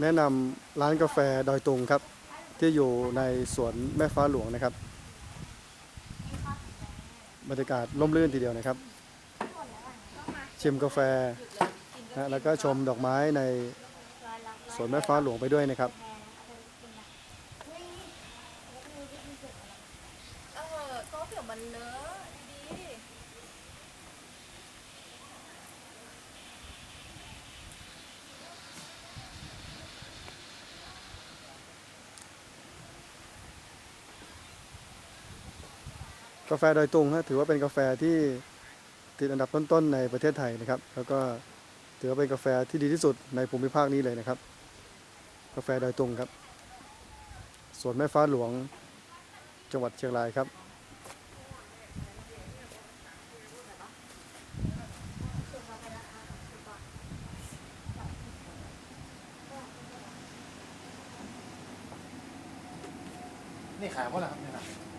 แนะนำร้านกาแฟดอยตุงครับ ที่อยู่ในสวนแม่ฟ้าหลวงนะครับ บรรยากาศร่มรื่นทีเดียวนะครับ ชิมกาแฟนะแล้วก็ชมดอกไม้ในสวนแม่ฟ้าหลวงไปด้วยนะครับเออโต๊ะเดี๋ยวมันเลอะดี กาแฟดอยตุงฮะถือว่าเป็นกาแฟที่ติดอันดับต้นๆในประเทศไทยนะครับ แล้วก็ถือว่าเป็นกาแฟที่ดีที่สุดในภูมิภาคนี้เลยนะครับ กาแฟดอยตุงครับสวนแม่ฟ้าหลวงจังหวัดเชียงรายครับนี่ขายว่าอะไรครับเนี่ย